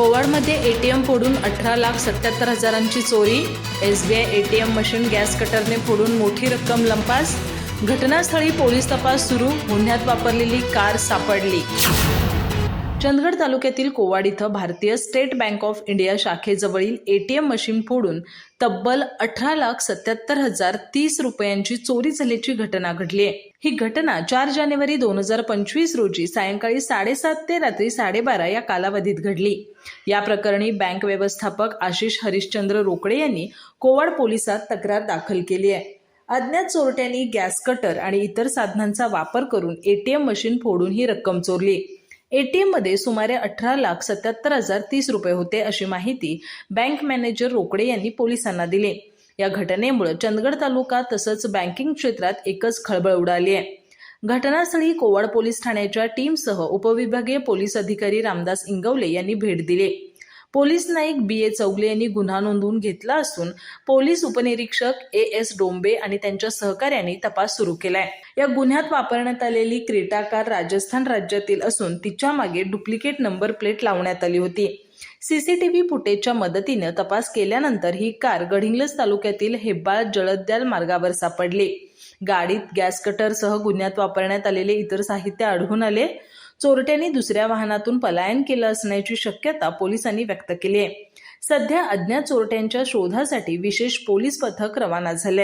कोवाडमध्ये M फोडून अठरा लाख सत्याहत्तर हजारांची चोरी S B I A T M machine gas कटरने फोडून मोठी रक्कम लंपास घटनास्थळी पोलीस तपास सुरू गुन्ह्यात वापरलेली कार सापडली. चंदगड तालुक्यातील कोवाड इथं भारतीय स्टेट बँक ऑफ इंडिया शाखेजवळील एटीएम मशीन फोडून तब्बल अठरा लाख सत्याहत्तर हजार तीस रुपयांची चोरी झाल्याची घटना घडली आहे. ही घटना चार जानेवारी दोन हजार पंचवीस रोजी सायंकाळी साडेसात ते रात्री साडेबारा या कालावधीत घडली. या प्रकरणी बँक व्यवस्थापक आशिष हरिश्चंद्र रोकडे यांनी कोवाड पोलिसात तक्रार दाखल केली आहे. अज्ञात चोरट्यांनी गॅस कटर आणि इतर साधनांचा वापर करून एटीएम मशीन फोडून ही रक्कम चोरली. एटीएममध्ये सुमारे अठरा लाख सत्याहत्तर हजार तीस रुपये होते अशी माहिती बँक मॅनेजर रोकडे यांनी पोलिसांना दिली. या घटनेमुळे चंदगड तालुका तसंच बँकिंग क्षेत्रात एकच खळबळ उडाली आहे. घटनास्थळी कोवाड पोलीस ठाण्याच्या टीमसह उपविभागीय पोलीस अधिकारी रामदास इंगवले यांनी भेट दिली. Police Naik B A Chaugale यांनी गुन्हा नोंदवून घेतला असून पोलीस उपनिरीक्षक ए एस डोंबे आणि त्यांच्या सहकार्यांनी तपास सुरू केलाय. या गुन्ह्यात वापरण्यात आलेली क्रीटा कार राजस्थान राज्यातील असून तिच्यामागे डुप्लिकेट नंबर प्लेट लावण्यात आली होती. सीसीटीव्ही फुटेजच्या मदतीनं तपास केल्यानंतर ही कार गडिंग्लज तालुक्यातील हेब्बाळ जळद्याल मार्गावर सापडली. गाडीत गॅस कटरसह गुन्ह्यात वापरण्यात आलेले इतर साहित्य आढळून आले. चोरट्यांनी दुसऱ्या वाहनातून पलायन केलं असण्याची शक्यता पोलिसांनी व्यक्त केली आहे. सध्या अज्ञात चोरट्यांच्या शोधासाठी विशेष पोलीस पथक रवाना झाले